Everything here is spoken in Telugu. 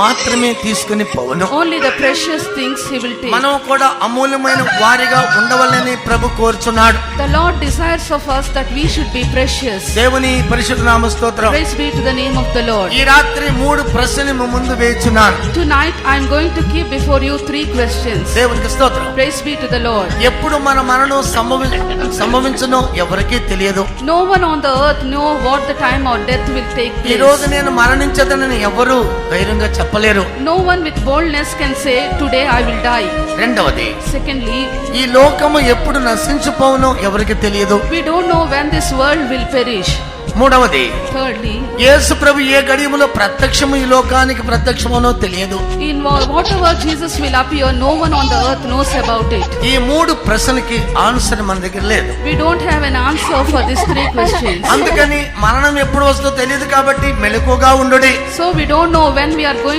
మాత్రమే తీసుకుని పోవను. Only the precious things he will take మనం కూడా అమూల్యమైన వారిగా ఉండవలని ప్రభు కోరుచున్నాడు. The lord desires of us that we should be precious దేవుని పరిశుద్ధ నామ స్తోత్రం. Praise be to the name of the lord ఈ రాత్రి మూడు ప్రశ్నలు మీ ముందు వేచున్నాను. Tonight I am going to keep before you 3 questions దేవునికి స్తోత్రం. Praise be to the lord ఎప్పుడు మన మరణం సంభవి సంభవించునో ఎవరికీ తెలియదు. No one on the earth know what the time of death will take ఈ రోజు నేను మరణించదనని ఎవరు ధైర్యంగా చెప్పలేరు. No one with boldness can say today I will die రెండవది సెకండ్లీ ఈ లోకము ఎప్పుడు నశించిపోవనో ఎవరికి తెలియదు. We don't know when this world will perish మూడవది థర్డ్లీ యేసు ప్రభు ఏ గడియములో ప్రత్యక్షము ఈ లోకానికి ప్రత్యక్షమనో తెలియదు. In whatever Jesus will appear no one on the earth knows about it ఈ మూడు ప్రశ్నలకి ఆన్సర్ మన దగ్గర లేదు. We don't have an answer for this three questions అందుకని మరణం ఎప్పుడు వస్తుందో తెలియదు కాబట్టి మెలకువగా ఉండుడి. So we don't know when we are going